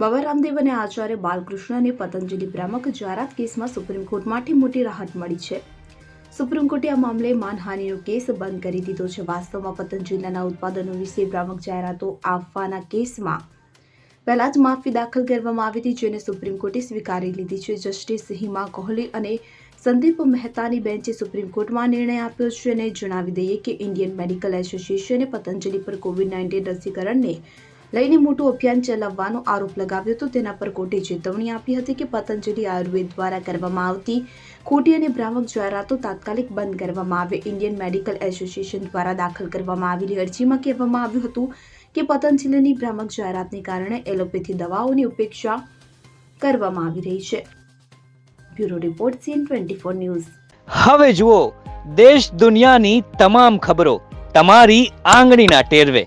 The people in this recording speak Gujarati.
બાબા રામદેવ અને આચાર્ય બાલકૃષ્ણ અને પતંજલિ ભ્રામક જાહેરાત કેસમાં સુપ્રીમ કોર્ટમાંથી મોટી રાહત મળી છે. સુપ્રીમ કોર્ટે આ મામલે માનહાનિનો કેસ બંધ કરી દીધો છે. વાસ્તવમાં પતંજલિના ઉત્પાદનો વિશે ભ્રામક જાહેરાતો આપવાના કેસમાં પહેલા જ માફી દાખલ કરવામાં આવી હતી, જેને સુપ્રીમ કોર્ટે સ્વીકારી લીધી છે. જસ્ટિસ હિમા કોહલી અને સંદીપ મહેતાની બેન્ચે સુપ્રીમ કોર્ટમાં નિર્ણય આપ્યો છે અને જણાવી દઈએ કે ઇન્ડિયન મેડિકલ એસોસિએશને પતંજલિ પર કોવિડ નાઇન્ટીન રસીકરણને લઈને મોટું અભિયાન ચલાવવાનો આરોપ લગાવ્યો હતો. તેના પર કોર્ટે ચેતવણી આપી હતી કે પતંજલિ આયુર્વેદ દ્વારા કરવામાં આવતી ખોટી અને ભ્રામક જાહેરાતો તાત્કાલિક બંધ કરવામાં આવે. ઇન્ડિયન મેડિકલ એસોસિએશન દ્વારા દાખલ કરવામાં આવેલી અરજીમાં કહેવામાં આવ્યું હતું કે પતંજલિની ભ્રામક જાહેરાતને કારણે એલોપેથી દવાઓની ઉપેક્ષા કરવામાં આવી રહી છે. Bureau report CN twenty four news. હવે જુઓ, દેશ દુનિયાની તમામ ખબરો તમારી આંગળીના ટેરવે.